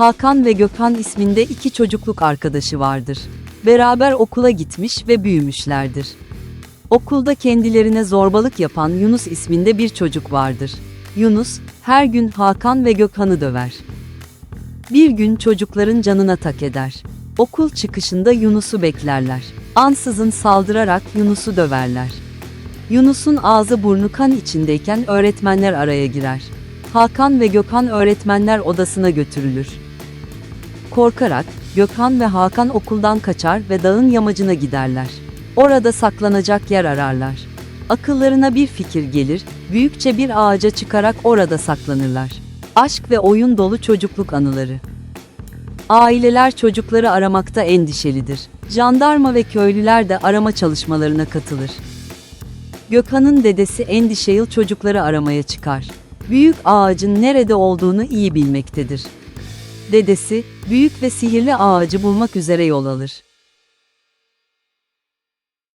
Hakan ve Gökhan isminde iki çocukluk arkadaşı vardır. Beraber okula gitmiş ve büyümüşlerdir. Okulda kendilerine zorbalık yapan Yunus isminde bir çocuk vardır. Yunus, her gün Hakan ve Gökhan'ı döver. Bir gün çocukların canına tak eder. Okul çıkışında Yunus'u beklerler. Ansızın saldırarak Yunus'u döverler. Yunus'un ağzı burnu kan içindeyken öğretmenler araya girer. Hakan ve Gökhan öğretmenler odasına götürülür. Korkarak Gökhan ve Hakan okuldan kaçar ve dağın yamacına giderler. Orada saklanacak yer ararlar. Akıllarına bir fikir gelir, büyükçe bir ağaca çıkarak orada saklanırlar. Aşk ve oyun dolu çocukluk anıları. Aileler çocukları aramakta endişelidir. Jandarma ve köylüler de arama çalışmalarına katılır. Gökhan'ın dedesi Endişeyil çocukları aramaya çıkar. Büyük ağacın nerede olduğunu iyi bilmektedir. Dedesi, büyük ve sihirli ağacı bulmak üzere yol alır.